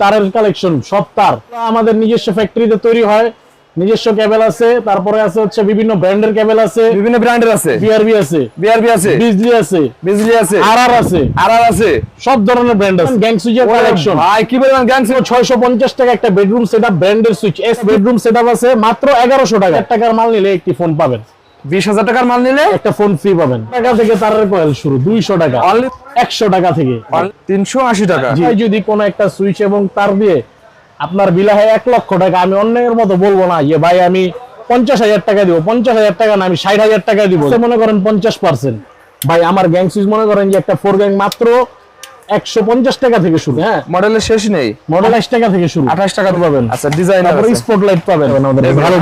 তারের কালেকশন সব তার। আমাদের নিজস্ব ফ্যাক্টরিতে তৈরি হয় নিজস্ব কেবল আছে তারপরে আছে হচ্ছে বিভিন্ন ব্র্যান্ডের কেবল আছে। বিভিন্ন ব্র্যান্ডের আছে। বিআরবি আছে। বিআরবি আছে। বিজলি আছে। বিজলি আছে। আরআর আছে। আর আর আছে। সব ধরনের ব্র্যান্ড আছে। গ্যাং সুইচের কালেকশন ভাই কি পরিমাণ গ্যাং ছয়শো পঞ্চাশ টাকা একটা বেডরুম সেটআপ ব্র্যান্ডের সুইচ এস বেডরুম সেটআপ আছে মাত্র এগারোশো টাকা। এক টাকার মাল নিলে একটি ফোন পাবেন। বিশ হাজার টাকার মাল নিলে একটা ফোন ফ্রি পাবেন। টাকা থেকে তারের কয়েল শুরু দুইশো টাকা। একশো টাকা থেকে। তিনশো আশি টাকা। যদি কোনো একটা সুইচ এবং তার দিয়ে আপনার বিলা হয় এক লক্ষ টাকা আমি অন্যের মতো বলব না যে ভাই আমি পঞ্চাশ হাজার টাকা দিব। পঞ্চাশ হাজার টাকা না আমি ষাট হাজার টাকা দিব। মনে করেন পঞ্চাশ পার্সেন্ট ভাই আমার গ্যাং সুইচ মনে করেন যে একটা ফোর গ্যাং মাত্র একশো পঞ্চাশ টাকা থেকে শুরু হ্যাঁ? মডেলের শেষ নেই। মডেল আঠাশ টাকা থেকে শুরু। আঠাশ টাকা পাবেন। আচ্ছা ডিজাইন তারপরে স্পট লাইট পাবেন। ভালো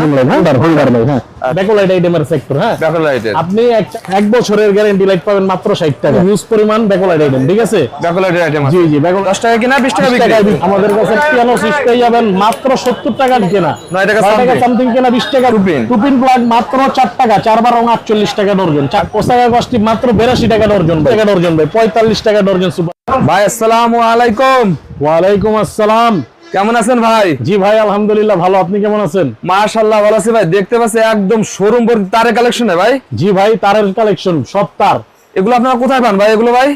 হোল্ডার হ্যাঁ? ব্যাকো লাইট আইটেমের সেক্টর হ্যাঁ? ব্যাকল লাইটের আপনি এক- বছরের গ্যারান্টি লাইট পাবেন মাত্র ষাট টাকা। হিউজ পরিমাণ ব্যাকো লাইট আইটেম ঠিক আছে? ব্যাকল লাইটের আইটেম জি জি ব্যাকো দশ টাকা কিনা বিশ টাকা বিক্রি। আমাদের কাছে পিয়ানো পেয়ে যাবেন মাত্র সত্তর টাকা কেনা। নয় টাকা নয় টাকা সামথিং কেনা বিশ টাকা টুপিন। টুপিন প্লাগ মাত্র চার টাকা চার বারো আটচল্লিশ টাকা ডর্জন। চার পোশাকা কস্টি মাত্র বেরাশি টাকা ডর্জন টাকা ডর্জন ভাই। পঁয়তাল্লিশ টাকা ডর্জন সুপার। ভাই আসসালামু আলাইকুম। ওয়ালাইকুম আসসালাম। কেমন আছেন ভাই? জি ভাই আলহামদুলিল্লাহ ভালো। আপনি কেমন আছেন? মাশাআল্লাহ ভালো আছি ভাই। দেখতে পাচ্ছি একদম শোরুম ভর্তি তারের কালেকশনে ভাই। জি ভাই তারের কালেকশন সব তার। এগুলো আপনারা কোথায় পান ভাই এগুলো ভাই?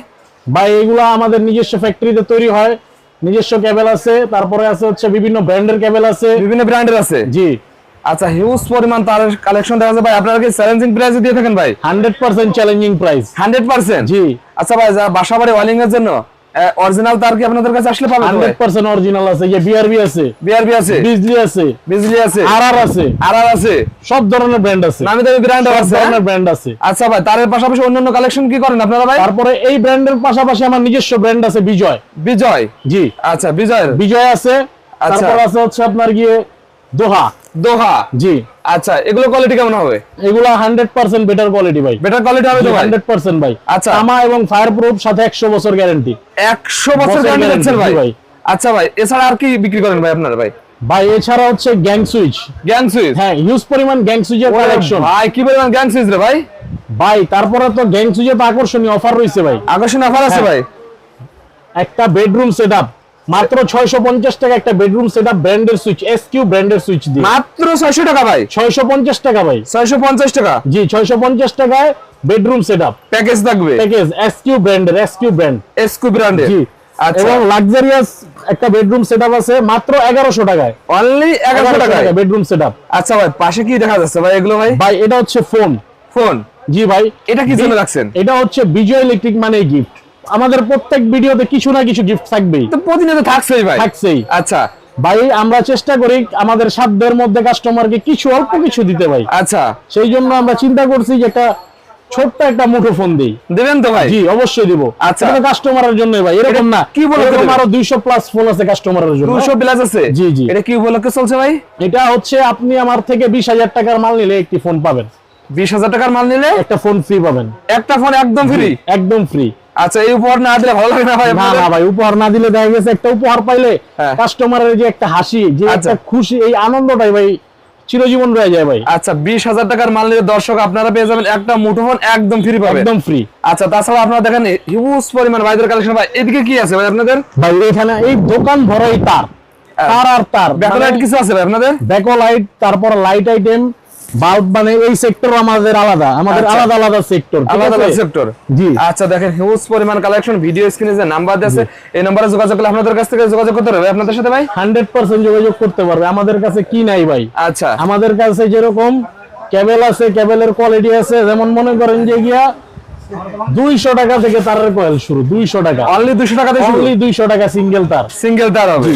ভাই এগুলো আমাদের নিজস্ব ফ্যাক্টরিতে তৈরি হয়। নিজস্ব কেবল আছে তারপরে আছে হচ্ছে বিভিন্ন ব্র্যান্ডের কেবল আছে। বিভিন্ন ব্র্যান্ডের আছে? জি। আচ্ছা হিউজ পরিমাণ তারের কালেকশন দেখা যায় ভাই। আপনারা কি চ্যালেঞ্জিং প্রাইস দিয়ে থাকেন ভাই? Hundred percent challenging price hundred percent জি। আচ্ছা ভাই যা বাসা বাড়ি ওয়ালিং এর জন্য? অরিজিনাল তার কি আপনাদের কাছে আসলে পাবেন হান্ড্রেড পার্সেন্ট অরিজিনাল আছে যে বিআরবি আছে বিআরবি আছে? বিজলি আছে বিজলি আছে? আরআর আছে আর আর আছে? সব ধরনের ব্র্যান্ড আছে। নামি দামি ব্র্যান্ড আছে সব ধরনের ব্র্যান্ড আছে। আচ্ছা ভাই তারের পাশাপাশি অন্যান্য কালেকশন কি করেন আপনারা ভাই? তারপরে এই ব্র্যান্ডের পাশাপাশি আমার নিজস্ব ব্র্যান্ড আছে বিজয়। বিজয়? জি। আচ্ছা বিজয়ের? বিজয় আছে আচ্ছা। তারপর আছে হচ্ছে আপনার গিয়ে দোহা। দোহা? জি। আচ্ছা এগুলো কোয়ালিটি কেমন হবে? এগুলো হান্ড্রেড পার্সেন্ট বেটার কোয়ালিটি ভাই। বেটার কোয়ালিটি হবে তো ভাই? হান্ড্রেড পার্সেন্ট ভাই। আচ্ছা। তামা এবং ফায়ার প্রুফ সাথে একশো বছর গ্যারান্টি একশো বছর বছর গ্যারান্টি দিচ্ছেন ভাই। ভাই। আচ্ছা ভাই এছাড়া আর কি বিক্রি করেন ভাই আপনারা ভাই? ভাই এছাড়া হচ্ছে গ্যাং সুইচ গ্যাং সুইচ হ্যাঁ হিউজ পরিমাণ গ্যাং সুইচের কালেকশন ভাই কি পরিমাণ গ্যাং সুইচ রে ভাই? ভাই তারপরে তো গ্যাং সুইচের তো আকর্ষণীয় অফার রয়েছে ভাই। আকর্ষণ অফার আছে হ্যাঁ। ভাই? একটা বেডরুম সেটআপ মাত্র ছয়শো পঞ্চাশ টাকা একটা বেডরুম সেটআপ ব্র্যান্ডের সুইচ এস কিউ ব্র্যান্ডের সুইচ দিয়ে। মাত্র ছয়শো টাকা ভাই। ছয়শো পঞ্চাশ টাকা ভাই। ছয়শো পঞ্চাশ টাকা? জি ছয়শো পঞ্চাশ টাকায় বেডরুম সেটআপ প্যাকেজ থাকবে? প্যাকেজ এস কিউ ব্র্যান্ডের এস কিউ ব্র্যান্ড এসকু ব্র্যান্ডের জি। আচ্ছা। এবং লাক্সারিয়াস একটা বেডরুম সেটআপ আছে মাত্র এগারোশো টাকায়। অনলি এগারোশো টাকা বেডরুম সেটআপ আচ্ছা ভাই পাশে কি দেখা যাচ্ছে ভাই এগুলো ভাই? ভাই এটা হচ্ছে ফোন ফোন জি ভাই। এটা কি জন্য রাখছেন? এটা হচ্ছে বিজয় ইলেকট্রিক মানে গিফট আমাদের প্রত্যেক ভিডিওতে কিছু না কিছু গিফট থাকবেই। তো প্রতিনিয়ত থাকছেই ভাই। থাকছেই। আচ্ছা। ভাই আমরা চেষ্টা করি আমাদের সাধ্যের মধ্যে কাস্টমারকে কিছু অল্প কিছু দিতে ভাই। আচ্ছা। সেই জন্য আমরা চিন্তা করছি যে একটা ছোট্ট একটা মুঠো ফোন দিই। দেবেন তো ভাই? জি অবশ্যই দিব। আচ্ছা। এটা কাস্টমারের জন্য ভাই। এরকম না। কি বলে? আরও দুইশো প্লাস ফোন আছে কাস্টমারের জন্য। দুশো প্লাস আছে? জি, জি। এটা কি উপলক্ষে চলছে ভাই? এটা হচ্ছে আপনি আমার থেকে বিশ হাজার টাকার মাল নিলে একটি ফোন পাবেন। বিশ হাজার টাকার মাল নিলে? একটা ফোন ফ্রি পাবেন। একটা ফোন একদম ফ্রি একদম ফ্রি আচ্ছা এই উপহার না দিলে ভালো লাগে না ভাই না না ভাই উপহার না দিলে দেখা গেছে একটা উপহার পাইলে হ্যাঁ। কাস্টমারের যে একটা হাসি যে আচ্ছা। একটা খুশি এই আনন্দটাই ভাই চিরজীবন রয়ে যায় ভাই। আচ্ছা বিশ হাজার টাকার মাল নিলে দর্শক আপনারা পেয়ে যাবেন একটা মুঠোফোন একদম ফ্রি পাবেন। একদম ফ্রি আচ্ছা তাছাড়া আপনারা দেখেন হিউজ পরিমাণ ভাইদের কালেকশন ভাই এদিকে কি আছে ভাই আপনাদের? ভাই এখানে এই দোকান ভরাই তার তার আর তার। ব্যাকলাইট কিছু আছে ভাই আপনাদের? ব্যাকো লাইট তারপর লাইট আইটেম বাল্ব মানে এই সেক্টর আমাদের আলাদা আমাদের আচ্ছা। আলাদা আলাদা সেক্টর আলাদা আলাদা সেক্টর জি। আচ্ছা দেখেন হিউজ পরিমাণ কালেকশন ভিডিও স্ক্রিনে যে নাম্বার আছে এই নাম্বারে যোগাযোগ করলে আপনাদের কাছ থেকে যোগাযোগ করতে পারবে। আপনাদের সাথে ভাই? হান্ড্রেড পার্সেন্ট যোগাযোগ করতে পারবে। আমাদের কাছে কি নাই ভাই? আচ্ছা। আমাদের কাছে যেরকম কেবল আছে কেবলের কোয়ালিটি আছে যেমন মনে করেন যে গিয়া দুইশো টাকা থেকে তারের কয়েল শুরু দুইশো টাকা। অনলি দুশো টাকা অনলি দুইশো টাকা সিঙ্গেল তার। সিঙ্গেল তার হবে।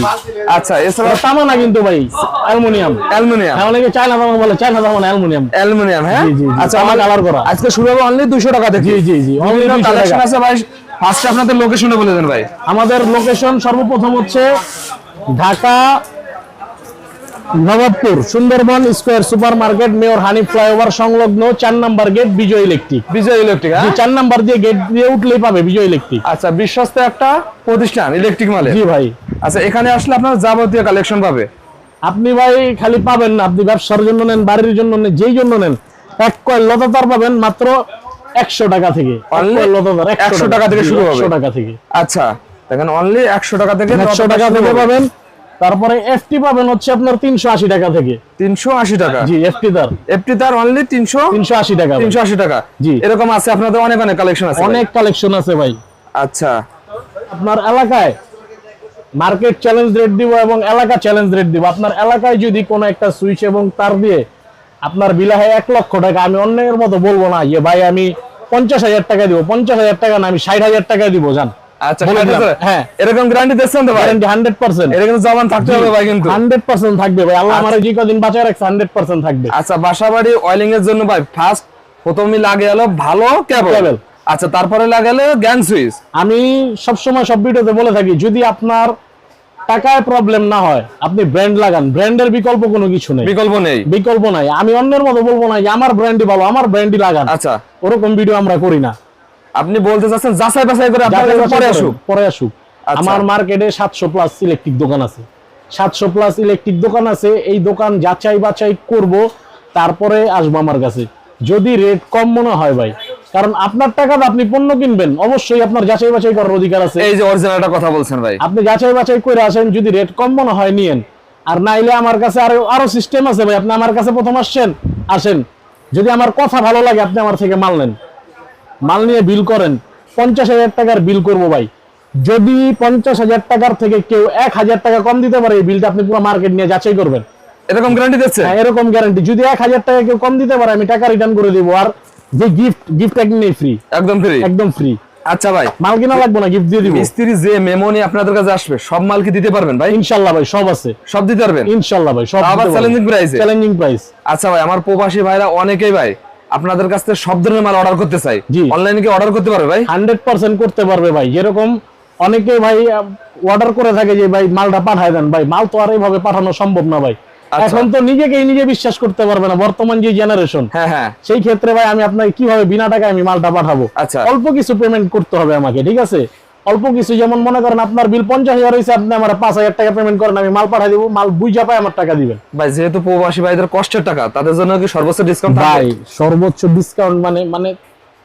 আচ্ছা এছাড়া কিন্তু ভাই অ্যালুমিনিয়াম। অ্যালুমিনিয়াম। অনেকে চায়না তামা বলে চায়না তামা অ্যালুমিনিয়াম। অ্যালুমিনিয়াম হ্যাঁ। আচ্ছা আমার কালার করা। আজকে শুরু হবে অনলি দুশো টাকা থেকে। জি জি জি অনলি দুইশো টাকা। আছে ভাই। ফার্স্টে আপনাদের লোকেশনটা বলে দেন ভাই। আমাদের লোকেশন সর্বপ্রথম হচ্ছে Dhaka Nawabpur Sundarban square super market mayor Hanif flyover সংলগ্ন চার number gate Bijoy electric. Bijoy electric হ্যাঁ? চার নাম্বার দিয়ে গেট দিয়ে উঠলেই পাবে বিজয় ইলেকট্রিক। আচ্ছা বিশ্বস্ত একটা প্রতিষ্ঠান ইলেকট্রিক মালে জি ভাই। আচ্ছা এখানে আসলে আপনার যাবতীয় কালেকশন পাবে? আপনি ভাই খালি পাবেন না আপনি ব্যবসার জন্য নেন বাড়ির জন্য নেন যেই জন্য নেন এক কয়েল লতাতার পাবেন মাত্র একশো টাকা থেকে। লতাতার 100 টাকা থেকে শুরু হবে। একশো টাকা থেকে। আচ্ছা দেখেন অনলি একশো টাকা থেকে একশো টাকা থেকে পাবেন তারপরে এফটি পাবেন হচ্ছে আপনার তিনশো আশি টাকা থেকে। তিনশো আশি টাকা। জি এফটি তার এফটি তার অনলি তিনশো তিনশো আশি টাকা ভাই। তিনশো আশি টাকা। জি। এরকম আছে আপনাদের অনেক অনেক কালেকশন আছে অনেক কালেকশন আছে ভাই। আচ্ছা। আপনার এলাকায় মার্কেট চ্যালেঞ্জ রেট দিব এবং এলাকা চ্যালেঞ্জ রেট দিব। আপনার এলাকায় যদি কোনো একটা সুইচ এবং তার দিয়ে আপনার বিলাহে এক লক্ষ টাকা আমি অন্যের মতো বলব না যে ভাই আমি পঞ্চাশ হাজার টাকা দিব পঞ্চাশ হাজার টাকা না আমি ষাট হাজার টাকা দিব জান। আচ্ছা? হ্যাঁ। এরকম গ্যারান্টি দিচ্ছেন তো ভাই? গ্যারান্টি হান্ড্রেড পার্সেন্ট এটা কিন্তু থাকতে হবে ভাই কিন্তু। হান্ড্রেড পার্সেন্ট থাকবে ভাই। আল্লাহ আমার যে কদিন বাঁচায় রাখছে হান্ড্রেড পার্সেন্ট থাকবে। আচ্ছা বাসাবাড়ি অয়েলিং এর জন্য ভাই ফার্স্ট প্রথমে লাগে হলো ভালো কেবল আচ্ছা তারপরে লাগালে গ্যাং সুইচ আমি সবসময় সব ভিডিওতে বলে থাকি যদি আপনার টাকায় প্রবলেম না হয় আপনি ব্র্যান্ড লাগান। ব্র্যান্ডের বিকল্প কোনো কিছু নেই। বিকল্প নেই। বিকল্প নাই। আমি অন্যের মতো বলব না যে আমার ব্র্যান্ডই ভালো আমার ব্র্যান্ডই লাগান। আচ্ছা। ওরকম ভিডিও আমরা করি না। আপনি বলতে চাচ্ছেন যাচাই বাছাই করে আপনার কাছে পরে আসুক। পরে আসুক। আচ্ছা। আমার মার্কেটে সাতশো প্লাস ইলেকট্রিক দোকান আছে। সাতশো প্লাস ইলেকট্রিক দোকান আছে এই দোকান যাচাই বাছাই করব তারপরে আসব আমার কাছে। যদি রেট কম মনে হয় ভাই কারণ আপনার টাকাতে আপনি পণ্য কিনবেন অবশ্যই আপনার যাচাই বাছাই করার অধিকার আছে। এই যে অরিজিনালটা কথা বলছেন ভাই। আপনি যাচাই বাছাই করে আসেন যদি রেট কম মনে হয় নিয়েন। আর নাইলে আমার কাছে আরও আরও সিস্টেম আছে ভাই আপনি আমার কাছে প্রথম আসছেন আসেন। যদি আমার কথা ভালো লাগে আপনি আমার থেকে মাল নেন। মাল নিয়ে বিল করেন পঞ্চাশ হাজার টাকার বিল করব ভাই। যদি পঞ্চাশ হাজার টাকার থেকে কেউ এক হাজার টাকা কম দিতে পারে এই বিলটা আপনি পুরো মার্কেট নিয়ে যাচাই করবেন। এরকম গ্যারান্টি দিচ্ছে? হ্যাঁ এরকম গ্যারান্টি যদি এক হাজার টাকা কেউ কম দিতে পারে আমি টাকা রিটার্ন করে দিব। আর যে গিফট গিফট একদিন ফ্রি একদম ফ্রি একদম ফ্রি আচ্ছা ভাই। মাল কিনা লাগবে না গিফট দিয়ে দিব। মিস্ত্রি যে মেমোনি আপনাদের কাছে আসবে সব মাল কি দিতে পারবেন ভাই? ইনশাল্লাহ ভাই সব আছে। সব দিতে পারবেন? ইনশাল্লাহ ভাই সব আবার চ্যালেঞ্জিং প্রাইসে চ্যালেঞ্জিং প্রাইস আচ্ছা ভাই আমার প্রবাসী ভাইরা অনেকেই ভাই আপনাদের কাছ থেকে সব ধরনের মাল অর্ডার করতে চাই। অনলাইনে কি অর্ডার করতে পারবে ভাই? হান্ড্রেড পার্সেন্ট করতে পারবে ভাই। যেরকম অনেকে ভাই অর্ডার করে থাকে যে ভাই মালটা পাঠায় দেন। ভাই মাল তো আর এইভাবে পাঠানো সম্ভব না ভাই। আচ্ছা। এখন তো নিজেকেই নিজে বিশ্বাস করতে পারবে না বর্তমান যে জেনারেশন হ্যাঁ হ্যাঁ। সেই ক্ষেত্রে ভাই আমি আপনাকে কীভাবে বিনা টাকায় আমি মালটা পাঠাবো? আচ্ছা। অল্প কিছু পেমেন্ট করতে হবে আমাকে ঠিক আছে? অল্প কিছু যেমন মনে করেন আপনার বিল পঞ্চাশ হাজার হয়েছে আপনি আমার পাঁচ হাজার টাকা পেমেন্ট করেন আমি মাল পাঠাই দিবো মাল বুঝা পাই আমার টাকা দিবেন। ভাই যেহেতু প্রবাসী ভাইদের কষ্টের টাকা তাদের জন্য কি সর্বোচ্চ ডিসকাউন্ট ভাই সর্বোচ্চ ডিসকাউন্ট মানে মানে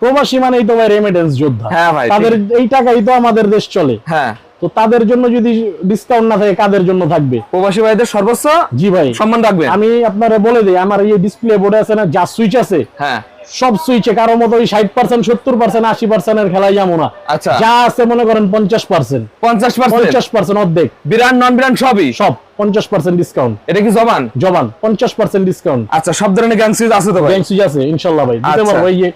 প্রবাসী মানেই তো ভাই রেমিটেন্স যোদ্ধা। হ্যাঁ ভাই, তাদের এই টাকাই তো আমাদের দেশ চলে। হ্যাঁ। তো তাদের জন্য যদি ডিসকাউন্ট না থাকে কাদের জন্য থাকবে? প্রবাসী ভাইদের সর্বোচ্চ জি ভাই। সম্মান রাখবেন। আমি আপনারা বলে দিই আমার এই ডিসপ্লে বোর্ডে আছে না যা সুইচ আছে হ্যাঁ। সব সুইচে কারও মতো ওই ষাট পার্সেন্ট সত্তর পার্সেন্ট আশি পার্সেন্টের খেলায় যাব না। আচ্ছা। যা আছে মনে করেন পঞ্চাশ পার্সেন্ট পঞ্চাশ পঞ্চাশ পার্সেন্ট অর্ধেক। বিরাট নন বিরাট সবই? সব পঞ্চাশ পার্সেন্ট ডিসকাউন্ট এটা কি জবান? জবান পঞ্চাশ পার্সেন্ট ডিসকাউন্ট আচ্ছা সব ধরনের গ্যাং সুইচ আছে তো ভাই? গ্যাং সুইচ আছে ইনশাল্লাহ ভাই। দিতে আচ্ছা। পারব এই যে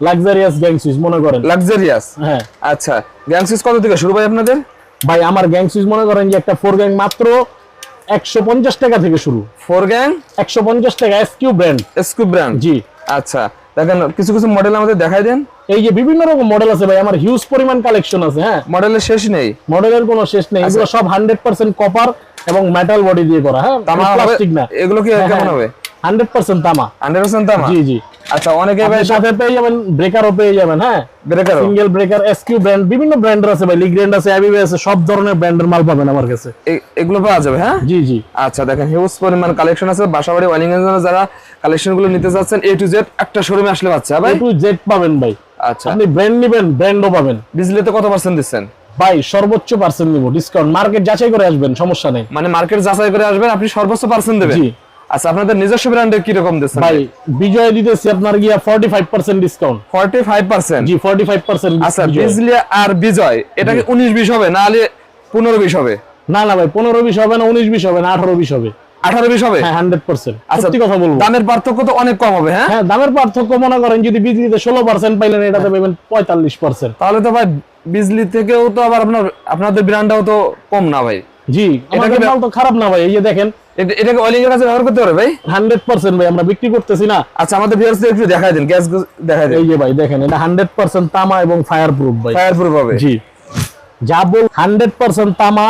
লাক্সারিয়াস গ্যাং সুইচ মনে করেন। লাক্সারিয়াস হ্যাঁ। আচ্ছা। গ্যাং সুইচ কত থেকে শুরু ভাই আপনাদের? ভাই আমার গ্যাং সুইচ মনে করেন যে একটা ফোর গ্যাং মাত্র একশো পঞ্চাশ টাকা থেকে শুরু। ফোর গ্যাং একশো পঞ্চাশ টাকা এসকিউ ব্র্যান্ড স্কুপ ব্র্যান্ড জি। আচ্ছা দেখেন কিছু কিছু মডেল আমাদের দেখাই দেন। এই যে বিভিন্ন রকম মডেল আছে ভাই আমার হিউজ পরিমাণ কালেকশন আছে হ্যাঁ। মডেলের শেষ নেই। মডেলের কোনো শেষ নেই এগুলো সব হান্ড্রেড পার্সেন্ট কপার এবং মেটাল বডি দিয়ে করা হ্যাঁ। প্লাস্টিক না। এগুলো কি কেমন হবে? হান্ড্রেড পার্সেন্ট তামা। হান্ড্রেড পার্সেন্ট তামা? জি জি। আচ্ছা অনেকে ভাই সাথে পেয়ে যাবেন ব্রেকারও পেয়ে যাবেন হ্যাঁ? ব্রেকারও সিঙ্গেল ব্রেকার এসকিউ ব্র্যান্ড বিভিন্ন ব্র্যান্ডের আছে ভাই লিগ্রেন্ড আছে আছে সব ধরনের ব্র্যান্ডের মাল পাবেন আমার কাছে। এগুলো পাওয়া যাবে হ্যাঁ? জি জি। আচ্ছা দেখেন হিউজ পরিমাণ কালেকশন আছে বাসাবাড়ি ওয়ালিং এর জন্য যারা কালেকশনগুলো নিতে চাচ্ছেন এ টু জেড একটা শোরুমে আসলে বাচ্চা ভাই? টু জেড পাবেন ভাই। আচ্ছা। আপনি ব্র্যান্ড নেবেন ব্র্যান্ডও পাবেন। বিজলিতে কত পার্সেন্ট দিচ্ছেন? ভাই সর্বোচ্চ পার্সেন্ট নিব ডিসকাউন্ট মার্কেট যাচাই করে আসবেন সমস্যা নেই। মানে মার্কেট যাচাই করে আসবেন আপনি সর্বোচ্চ পার্সেন্ট দেবেন? জি। আচ্ছা আপনাদের নিজস্ব ব্র্যান্ডের কি রকম দিচ্ছেন? ভাই বিজয় দিতেছি আপনার গিয়া ফর্টি ফাইভ পার্সেন্ট ডিসকাউন্ট 45% জি ফর্টি ফাইভ পার্সেন্ট আচ্ছা বিজলি আর বিজয় এটা কি 19 20 হবে না হলে 15 20 হবে? না না ভাই পনেরো বিশ হবে না উনিশ বিশ হবে না আঠারো বিশ হবে। 18 20 হবে? হ্যাঁ হান্ড্রেড পার্সেন্ট আচ্ছা সত্যি কথা বলব। দামের পার্থক্য তো অনেক কম হবে হ্যাঁ? হ্যাঁ দামের পার্থক্য মনে করেন যদি বিজলিতে ষোলো পার্সেন্ট পাইলেন এটাতে পাবেন পঁয়তাল্লিশ পার্সেন্ট তাহলে তো ভাই বিজলি থেকেও তো আবার আপনার আপনাদের ব্র্যান্ডটাও তো কম না ভাই। জি আমাদের মাল তো খারাপ না ভাই এই যে দেখেন। এটাকে অয়েলিং এর কাছে ব্যবহার করতে পারবে ভাই? হান্ড্রেড পার্সেন্ট ভাই আমরা বিক্রি করতেছি না। আচ্ছা আমাদের ভিউয়ার্স একটু দেখায় দেন গ্যাস দেখায় দেন। এই যে ভাই দেখেন এটা হান্ড্রেড পার্সেন্ট তামা এবং ফায়ার প্রুফ ভাই। ফায়ার প্রুফ হবে। জি। যা বল হান্ড্রেড পার্সেন্ট তামা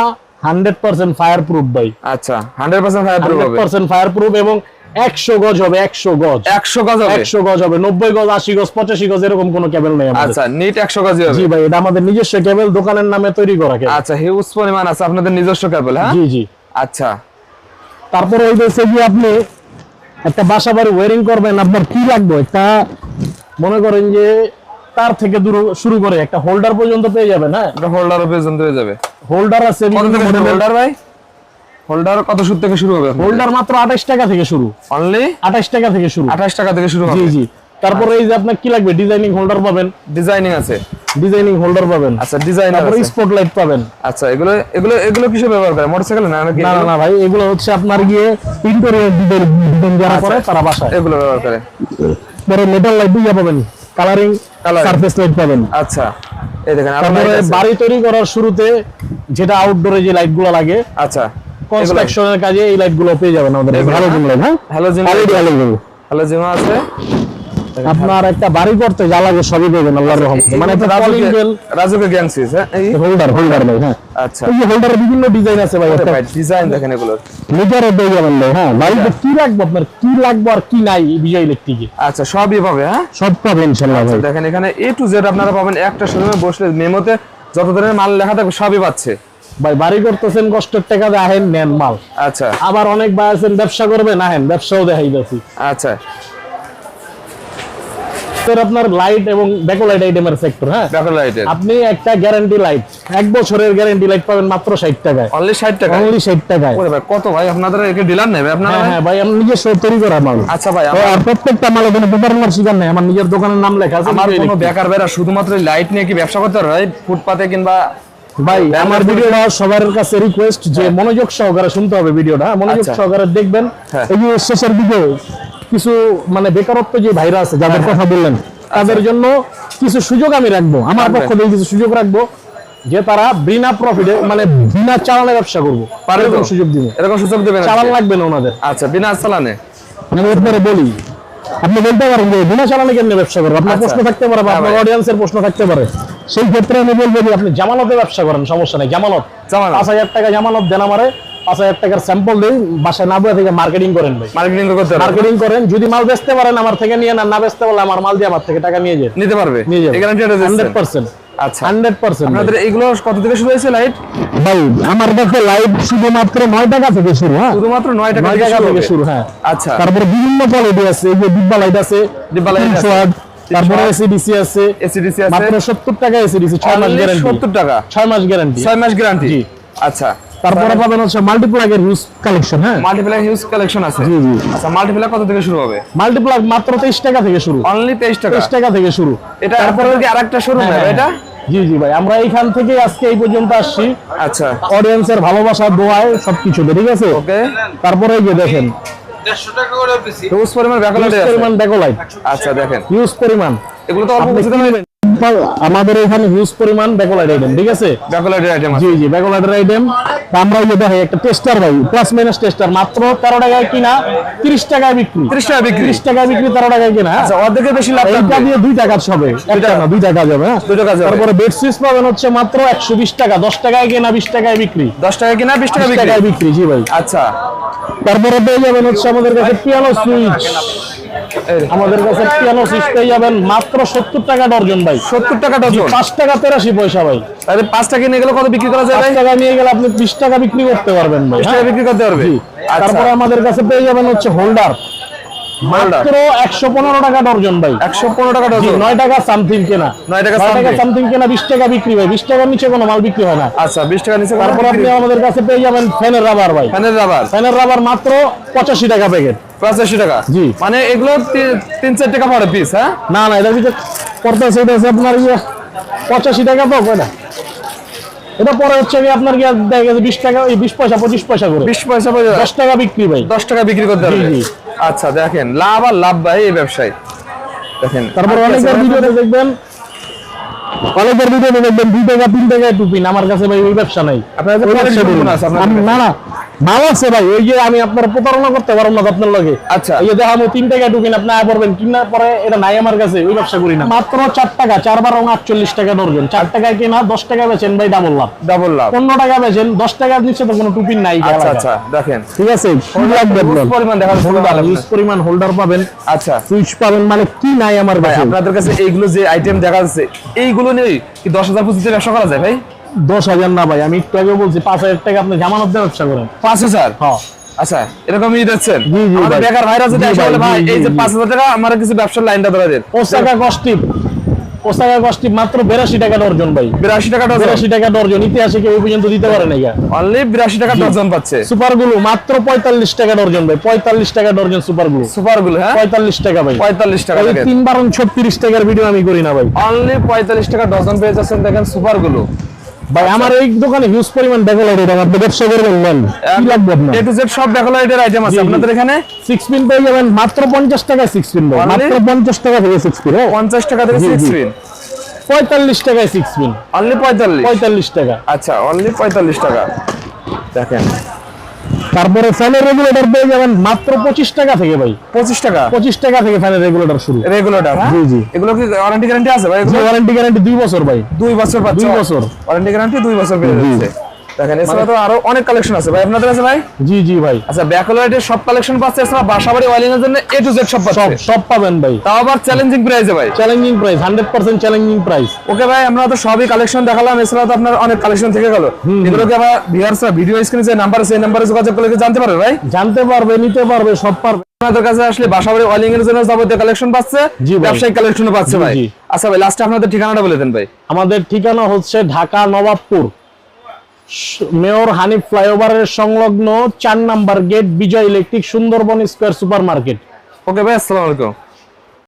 হান্ড্রেড পার্সেন্ট ফায়ার প্রুফ ভাই। আচ্ছা 100% ফায়ার প্রুফ হান্ড্রেড হবে পার্সেন্ট ফায়ার প্রুফ এবং একশো গজ হবে একশো গজ। 100 গজ হবে? একশো গজ হবে নব্বই গজ আশি গজ পঁচাশি গজ এরকম কোনো কেবল নেই আচ্ছা নিট 100 গজ জি ভাই এটা আমাদের নিজস্ব কেবল দোকানের নামে তৈরি করা আচ্ছা হিউজ পরিমাণ আছে আপনাদের নিজস্ব কেবল হ্যাঁ? জি জি। আচ্ছা। তারপরে ওই দেশে গিয়ে আপনি একটা বাসা বাড়ি ওয়ারিং করবেন আপনার কি লাগবে? একটা মনে করেন যে তার থেকে দূর- শুরু করে একটা হোল্ডার পর্যন্ত পেয়ে যাবে না হোল্ডার পর্যন্ত হয়ে যাবে। হোল্ডার আছে হোল্ডার ভাই? হোল্ডার কত সুদ থেকে শুরু হবে? হোল্ডার মাত্র আঠাশ টাকা থেকে শুরু। অনলি আঠাশ টাকা থেকে শুরু। আঠাশ টাকা থেকে শুরু হবে। জি তারপরে এই যে আপনার কি লাগবে? ডিজাইনিং হোল্ডার পাবেন। ডিজাইনিং আছে। ডিজাইনিং হোল্ডার পাবেন। আচ্ছা ডিজাইনার তারপরে স্পটলাইট পাবেন। আচ্ছা এগুলো এগুলো এগুলো কিসে ব্যবহার করে? মোটরসাইকেল না নাকি না না ভাই এগুলো হচ্ছে আপনার গিয়ে ইন্টেরিয়র ডিজাইন যারা আচ্ছা। করে তারা বাসায়। এগুলো ব্যবহার করে। পরে মেটাল লাইট দিয়ে পাবেন। কালারিং। সারফেস লাইট পাবেন। আচ্ছা। এই দেখেন তারপরে বাড়ি তৈরি করার শুরুতে যেটা আউটডোরে যে লাইটগুলো লাগে আচ্ছা। কনস্ট্রাকশনের কাজে এই লাইটগুলো পেয়ে যাবেন আমাদের। এগুলো, ভালো হ্যাঁ? লাইট হ্যাঁ হ্যালো জিম Quality available। হ্যালো জিমা আছে আপনার একটা বাড়ি করতে যা লাগে সবই পাবেন আল্লাহর রহমতে। মানে একটা কলিং বেল রাজুকে গ্যাংসিস হ্যাঁ? এই হোল্ডার হোল্ডার ভাই হ্যাঁ। আচ্ছা। এই যে হোল্ডারের বিভিন্ন ডিজাইন আছে ভাই একটা। ডিজাইন দেখেন এগুলোর মিটারে পেয়ে যাবেন ভাই হ্যাঁ। বাড়িতে কি রাখব আপনার? কি লাগবে আর কি নাই এই বিজয় ইলেকট্রিকে আচ্ছা সবই পাবে হ্যাঁ? সব পাবেন ইনশাল্লাহ ভাই। দেখেন এখানে এ টু জেড আপনারা পাবেন একটা শোরুমে বসলে মেমোতে যত ধরনের মাল লেখা থাকবে সবই পাচ্ছে। ভাই বাড়ি করতেছেন কষ্টের টাকা দিয়ে আহেন নেন মাল। আচ্ছা। আবার অনেক ভাই আছেন ব্যবসা করবেন আহেন ব্যবসাও দেখাই যাচ্ছি আচ্ছা আপনার লাইট এবং ব্যাকলাইট আইটেমের সেক্টর হ্যাঁ? আপনি একটা গ্যারান্টি লাইট এক বছরের গ্যারান্টি লাইট পাবেন মাত্র ষাট টাকায়। অনলি ষাট টাকা অনলি ষাট টাকায়। ওরে ভাই কত ভাই? আপনাদের একে ডিলার নেবে আপনারা? হ্যাঁ ভাই আমি নিজস্ব তৈরি করা মাল। আচ্ছা ভাই আর প্রত্যেকটা মালে কোনো প্রতারণার শিকার নেই আমার নিজের দোকানের নাম লেখা আছে আমার কোনো বেকার বেরা শুধুমাত্র লাইট নিয়ে কি ব্যবসা করতে হয় ফুটপাতে কিংবা ভাই আমার ভিডিওটা সবার কাছে রিকোয়েস্ট যে মনোযোগ সহকারে শুনতে হবে ভিডিওটা। হ্যাঁ? মনোযোগ আচ্ছা। সহকারে দেখবেন। হ্যাঁ। এই যে শেষের দিকে কিছু মানে বেকারত্ব যে ভাইরা আছে হ্যাঁ, যাদের কথা বললেন তাদের জন্য কিছু সুযোগ আমি রাখব। আমার পক্ষ থেকে কিছু সুযোগ রাখব যে তারা বিনা প্রফিটে মানে বিনা চালানে ব্যবসা করব। এরকম সুযোগ দিব। এরকম সুযোগ চালান লাগবে না ওনাদের। আচ্ছা বিনা চালানে? আমি আপনারা বলি আপনি বলতে পারেন যে বিনা চালানে কেমনে ব্যবসা করব? আপনার আচ্ছা। প্রশ্ন থাকতে পারে বা হ্যাঁ আপনার অডিয়েন্সের প্রশ্ন থাকতে পারে। সেই ক্ষেত্রে আমি বলব যে আপনি জামানতে ব্যবসা করেন সমস্যা নেই। জামানত। জামানত। পাঁচ হাজার টাকা জামানত দেন আমারে পাঁচ হাজার টাকার স্যাম্পল দিই বাসায় না বয়ে থেকে মার্কেটিং করেন ভাই। মার্কেটিং করতে মার্কেটিং করেন যদি মাল বেচতে পারেন আমার থেকে নিয়ে না না বেচতে পারলে আমার মাল দিয়ে আমার থেকে টাকা নিয়ে যান নিতে পারবে। নিয়ে গ্যারান্টিটা হান্ড্রেড পার্সেন্ট আচ্ছা। হান্ড্রেড পার্সেন্ট আপনাদের এইগুলো কত থেকে শুরু হয়েছে লাইট ভাই আমার কাছে লাইভ শুধুমাত্র নয় টাকা থেকে শুরু হ্যাঁ। শুধুমাত্র নয় টাকা নয় থেকে টাকা শুরু শুরু হ্যাঁ। আচ্ছা। তারপরে বিভিন্ন কোয়ালিটি আছে এই যে ডিব্বা লাইট আছে ডিব্বা light আছে। 300 ওয়াট, তারপরে এসিডিসি আছে। এসিডিসি আছে। মাত্র সত্তর টাকা এসিডিসি ছয় মাস গ্যারান্টি সত্তর টাকা। ছয় মাস গ্যারান্টি ছয় মাস গ্যারান্টি জি। আচ্ছা। তারপরে পাবেন হচ্ছে মাল্টিপ্লাগের হিউজ কালেকশন হ্যাঁ? মাল্টিপ্লাই হিউজ কালেকশন আছে। জি জি। আচ্ছা মাল্টিপ্লাই কত থেকে শুরু হবে? মাল্টিপ্লাগ মাত্র তেইশ টাকা থেকে শুরু। অনলি তেইশ টাকা। তেইশ টাকা থেকে শুরু। এটা তারপরে কি আরেকটা শোরুম হ্যাঁ, হবে হ্যাঁ, এটা? জি জি ভাই আমরা এইখান থেকে আজকে এই পর্যন্ত আসছি। আচ্ছা। অডিয়েন্সের ভালোবাসা দোয়ায় সবকিছুতে ঠিক আছে? ওকে তারপরে হিউজ পরিমাণ ব্যাকলাইট আছে? পরিমাণ ডেকোলাইট আচ্ছা দেখেন। পরিমাণ। এগুলো তো অল্প বুঝতে পারবেন আমাদের এখানে হিউজ পরিমাণ ডেকোলাইট আইটেম ঠিক আছে? ব্যাকলাইটের আইটেম জি জি ব্যাকলাইটের আইটেম আমরা ওই যে দেখাই একটা টেস্টার ভাই প্লাস মাইনাস টেস্টার মাত্র তেরো টাকায় কিনা তিরিশ টাকায় বিক্রি। 30 টাকা বিক্রি। তিরিশ টাকায় বিক্রি তেরো টাকায় কিনা হ্যাঁ? আচ্ছা বেশি লাভ এইটা দিয়ে দুইটা কাজ হবে একটা না দুইটা কাজ হবে হ্যাঁ? দুটো কাজ হবে। তারপরে বেড সুইচ পাবেন হচ্ছে মাত্র একশো বিশ টাকা দশ টাকায় কেনা বিশ টাকায় বিক্রি। দশ টাকা কিনা বিশ টাকা বিশ বিক্রি। টাকায় বিক্রি জি ভাই। আচ্ছা। তারপরে পেয়ে যাবেন হচ্ছে আমাদের কাছে পিয়ানো সুইচ আমাদের কাছে পিয়ানো সিস পেয়ে যাবেন মাত্র সত্তর টাকা ডর্জন ভাই। সত্তর টাকা ডর্জন পাঁচ টাকা তেরাশি পয়সা ভাই। তাহলে পাঁচ টাকা নিয়ে গেলে কত বিক্রি করা যায় ভাই? টাকা নিয়ে গেলে আপনি বিশ টাকা বিক্রি করতে পারবেন ভাই হ্যাঁ? বিক্রি করতে পারবে? জি। আচ্ছা। তারপরে আমাদের কাছে পেয়ে যাবেন হচ্ছে হোল্ডার মাত্র একশো পনেরো টাকা ডর্জন ভাই। একশো পনেরো টাকা জি, ডজন নয় টাকা সামথিং কেনা। নয় টাকা নয় টাকা সামথিং কেনা বিশ টাকা বিক্রি ভাই বিশ টাকার নিচে কোনো মাল বিক্রি হয় না। আচ্ছা বিশ টাকা নিচে তারপর আপনি আমাদের কাছে পেয়ে যাবেন ফ্যানের রাবার ভাই। ফ্যানের রাবার। ফ্যানের রাবার মাত্র পঁচাশি টাকা প্যাকেট পঁচাশি টাকা। জি। মানে এগুলো তিন চার টাকা পড়ে পিস হ্যাঁ? না না এটার ভিতরে পড়তেছে এটা হচ্ছে আপনার ইয়ে পঁচাশি টাকা তো কয়টা এটা পরে হচ্ছে কি আপনার কি দেখা গেছে বিশ টাকা এই বিশ পয়সা পঁচিশ পয়সা করে। বিশ পয়সা দশ টাকা বিক্রি ভাই। দশ টাকা বিক্রি করতে জি। আচ্ছা দেখেন লাভ আর লাভ ভাই এই ব্যবসায়। দেখেন তারপর অনেকবার অনেকের ভিডিওতে দেখবেন অনেকের ভিডিওতে দেখবেন দুই টাকা তিন টাকায় টুপিন আমার কাছে ভাই ওই ব্যবসা নাই। আপনার? না না ভালো আছে ভাই ওই যে আমি আপনার প্রতারণা করতে পারব না আপনার লগে। আচ্ছা। এই যে তিন টাকায় টুপিন আপনি আয় পড়বেন কিনার পরে এটা নাই আমার কাছে ওই ব্যবসা করি না। মাত্র চার টাকা চার বার আটচল্লিশ টাকা ডর্জন চার কেনা দশ টাকা বেচেন ভাই ডাবল লাভ। ডাবল লাভ। পনেরো টাকা বেচেন দশ টাকার নিচে তো কোনো টুপিন নাই আচ্ছা আচ্ছা দেখেন। ঠিক আছে? পরিমাণ দেখা যাচ্ছে হোল্ডার ভালো পরিমাণ হোল্ডার পাবেন। আচ্ছা। সুইচ পাবেন মানে কি নাই আমার ভাই কাছে? আপনাদের কাছে এইগুলো যে আইটেম দেখা যাচ্ছে এইগুলো নিয়ে কি দশ হাজার পঁচিশে ব্যবসা করা যায় ভাই? দশ হাজার না ভাই আমি একটু আগে বলছি পাঁচ হাজার টাকা আপনি জামানত দিয়ে ব্যবসা করেন। পাঁচ হাজার? হ্যাঁ। আচ্ছা এরকমই দিচ্ছেন জি, জি, আমাদের ভাই। বেকার ভাইরা যদি জি, ভাই, বলে ভাই জি, এই যে পাঁচ হাজার টাকা আমার কিছু ব্যবসার লাইনটা ধরে দেন। ওসাকা কস্টিপ ওসাকা কষ্টি মাত্র বেরাশি টাকা ডর্জন ভাই। বিরাশি টাকা ডজন টাকা ডর্জন ইতিহাসে কেউ পর্যন্ত দিতে পারে না অনলি বিরাশি টাকা ডজন পাচ্ছে। সুপারগুলো মাত্র পঁয়তাল্লিশ টাকা ডর্জন ভাই পঁয়তাল্লিশ টাকা ডর্জন সুপারগুলো। সুপারগুলো হ্যাঁ? পঁয়তাল্লিশ টাকা ভাই। পঁয়তাল্লিশ টাকা তিন বারণ ছত্রিশ টাকার ভিডিও আমি করি না ভাই। অনলি পঁয়তাল্লিশ টাকা ডজন পেয়ে যাচ্ছেন দেখেন সুপারগুলো। ভাই আমার এই দোকানে হিউজ পরিমাণ দেখো আমার আপনি ব্যবসা করবেন নেন। কি লাগবে আপনার? এ টু জেড সব ব্যাকলাইটের আইটেম আছে। আপনাদের এখানে? সিক্স পিন পেয়ে যাবেন মাত্র পঞ্চাশ টাকায় সিক্স পিন ভাই? মাত্র পঞ্চাশ টাকা থেকে সিক্স পিন পঞ্চাশ টাকা থেকে জি, সিক্স পিন পঁয়তাল্লিশ টাকায় সিক্স পিন অনলি পঁয়তাল্লিশ? পঁয়তাল্লিশ টাকা। আচ্ছা অনলি পঁয়তাল্লিশ টাকা। দেখেন। তারপরে ফ্যানের রেগুলেটর পেয়ে যাবেন মাত্র পঁচিশ টাকা থেকে ভাই। পঁচিশ টাকা? পঁচিশ টাকা থেকে ফ্যানের রেগুলেটর শুরু। রেগুলেটর জি, জি। এগুলো কি ওয়ারেন্টি গ্যারান্টি আছে ভাই? ওয়ারেন্টি গ্যারান্টি দুই বছর ভাই। দুই বছর দুই বছর। ওয়ারেন্টি গ্যারান্টি দুই বছর পেয়ে যাচ্ছে। দেখেন এছাড়া তো আরও অনেক কালেকশন আছে। ভাই আপনাদের ভাই? জি জি ভাই। আচ্ছা ব্যাকলাইটের সব কালেকশন পাচ্ছে এছাড়া বাসাবাড়ি ওয়ালিং এর জন্য এ টু জেড সব সব পাচ্ছে। সব পাবেন ভাই। তাও আবার চ্যালেঞ্জিং প্রাইসে ভাই। Challenging price hundred percent challenging price okay ভাই আমরা তো সবই কালেকশন দেখালাম এছাড়া তো আপনার অনেক কালেকশন থেকে গেল। আবার ভিউয়ার্সরা ভিডিও স্ক্রিনে যে নাম্বার যোগাযোগ করলে জানতে পারবে ভাই? জানতে পারবে নিতে পারবে সব পারবে। আপনাদের কাছে আসলে বাসাবাড়ি ওয়ালিং এর জন্য যাবতীয় কালেকশন পাচ্ছে ব্যবসায়িক কালেকশনও পাচ্ছে ভাই। আচ্ছা ভাই লাস্টে আপনাদের ঠিকানাটা বলে দেন ভাই। আমাদের ঠিকানা হচ্ছে ঢাকা নবাবপুর। মেয়র হানিফ ফ্লাইওভারের সংলগ্ন চার number gate Bijoy electric Sundarban square super market okay ভাই, আসসালামু আলাইকুম।